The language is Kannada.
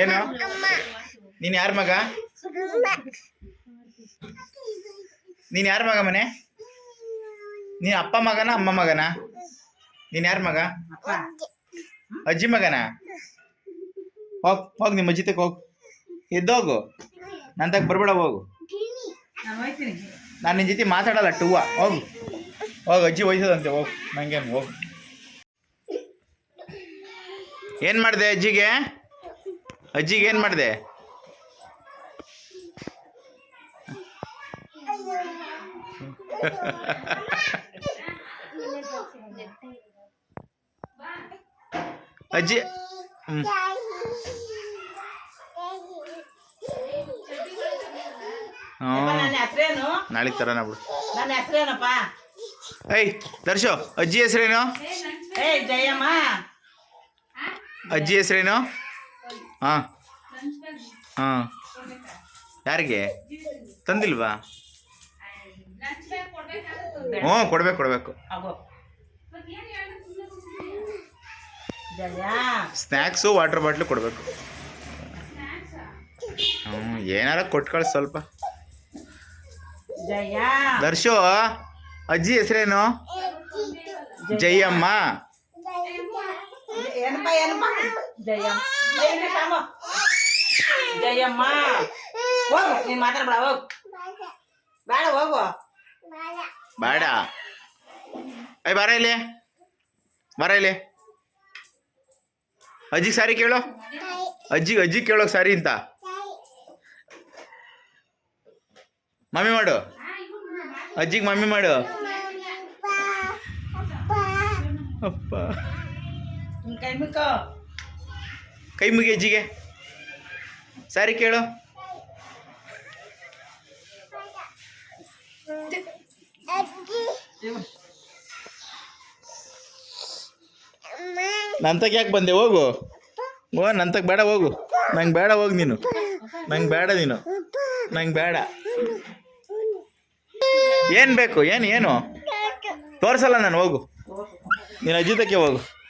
ಏನು? ನೀನು ಯಾರ ಮಗ? ನೀನು ಯಾರ ಮಗ ಮನೆ? ನೀನು ಅಪ್ಪ ಮಗನ ಅಮ್ಮ ಮಗನ? ನೀನು ಯಾರ ಮಗ? ಅಜ್ಜಿ ಮಗನ? ಹೋಗ್ ಹೋಗ್ ನಿಮ್ಮ ಅಜ್ಜಿ ಹೋಗ್ ಎದ್ದೋಗು. ನನ್ನ ಬರ್ಬೇಡ, ಹೋಗು. ನಾನು ನಿನ್ ಜೊತೆ ಮಾತಾಡಲ್ಲ, ಟೂವ. ಹೋಗು. ಹೋಗು, ಅಜ್ಜಿ ವಯಸ್ಸದಂತೆ, ಹೋಗ್. ನಂಗೇನು, ಹೋಗು. ಏನು ಮಾಡಿದೆ ಅಜ್ಜಿಗೆ? ಅಜ್ಜಿಗೆ ಏನು ಮಾಡಿದೆ? ಅಜ್ಜಿ ಹ್ಞೂ ನಾಳೆಗೆ ತರೋಣ ಬಿಡು. ನನ್ನ ಹೆಸರೇನಪ್ಪ? ಏಯ್ ದರ್ಶು ಅಜ್ಜಿ ಹೆಸರೇನು? ಜಯಮ್ಮ. ಅಜ್ಜಿ ಹೆಸರೇನು? ಹಾಂ. ಹಾಂ. ಯಾರಿಗೆ? ತಂದಿಲ್ವಾ? ಹ್ಞೂ ಕೊಡ್ಬೇಕು ಕೊಡಬೇಕು. ಸ್ನ್ಯಾಕ್ಸು ವಾಟರ್ ಬಾಟ್ಲು ಕೊಡಬೇಕು. ಹ್ಞೂ ಏನಾರ ಕೊಟ್ಟು ಕಳಿಸ್ ಸ್ವಲ್ಪ ದರ್ಶೋ ಅಜ್ಜಿ ಹೆಸರೇನು? ಜಯಮ್ಮ. ಏನಪ್ಪ ಏನಪ್ಪ? ಜಯಮ್ಮ. ಹೋಗು ನೀನ್ ಮಾತಾಡ್ಬೇಡ ಹೋಗು. ಬೇಡ ಹೋಗು. ಬೇಡ. ಐ ಬರ ಇಲ್ಲಿ. ಬರ ಇಲ್ಲಿ. ಅಜ್ಜಿಗೆ ಸಾರಿ ಕೇಳೋ? ಅಜ್ಜಿಗೆ ಅಜ್ಜಿ ಕೇಳೋ ಸಾರಿ ಅಂತ. ಮಮ್ಮಿ ಮಾಡು. ಅಜ್ಜಿಗೆ ಮಮ್ಮಿ ಮಾಡು. ಅಪ್ಪ. ಕೈ ಮುಗಿಯಜ್ಜಿಗೆ ಸಾರಿ ಕೇಳು. ನಂತಕ್ಕೆ ಯಾಕೆ ಬಂದೆ? ಹೋಗು. ಓ ನಂತಕ್ಕೆ ಬೇಡ, ಹೋಗು. ನಂಗೆ ಬೇಡ, ಹೋಗು ನೀನು. ನಂಗೆ ಬೇಡ ನೀನು. ನಂಗೆ ಬೇಡ. ಏನು ಬೇಕು? ಏನು ಏನು? ತೋರಿಸಲ್ಲ ನಾನು, ಹೋಗು. ನೀನು ಅಜ್ಜಿ ತಕ್ಕೆ ಹೋಗು.